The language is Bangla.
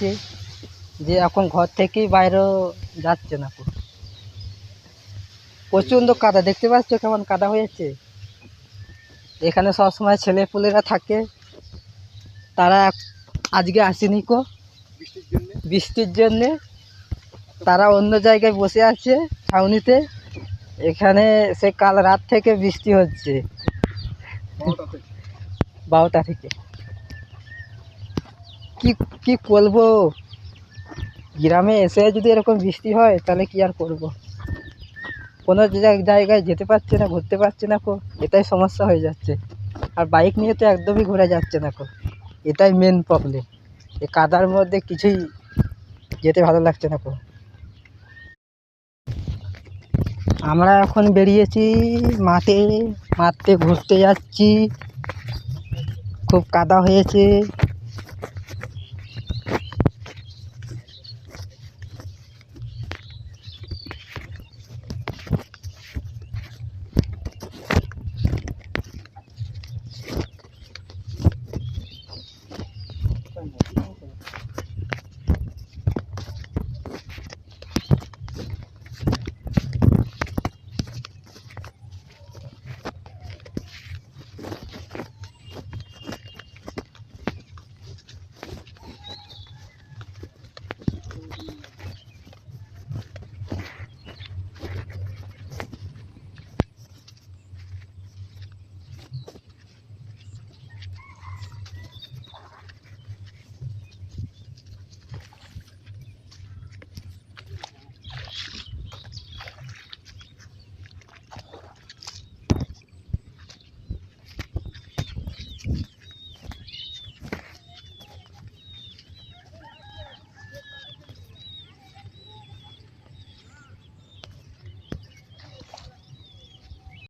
গেছি যে এখন ঘর থেকেই বাইরেও যাচ্ছে না প্রচণ্ড কাদা, দেখতে পাচ্ছ কেমন কাদা হয়েছে এখানে সবসময় ছেলেপুলেরা থাকে। তারা আজকে আসেনি কো। বৃষ্টির জন্যে। তারা অন্য জায়গায় বসে আছে ছাউনিতে। এখানে সে কাল রাত থেকে বৃষ্টি হচ্ছে। বারোটা থেকে। কি কি করব? গ্রামে এসে যদি এরকম বৃষ্টি হয়, তাহলে কি আর করব? কোনো জায়- জায়গায় যেতে পারছে না, ঘুরতে পারছে না কো, এটাই সমস্যা হয়ে যাচ্ছে। আর বাইক নিয়ে তো একদমই ঘোরা যাচ্ছে না কো, এটাই মেন প্রবলেম এই কাদার মধ্যে কিছুই যেতে ভালো লাগছে না কো। আমরা এখন বেরিয়েছি মাঠে মাঠে ঘুরতে যাচ্ছি। খুব কাদা হয়েছে।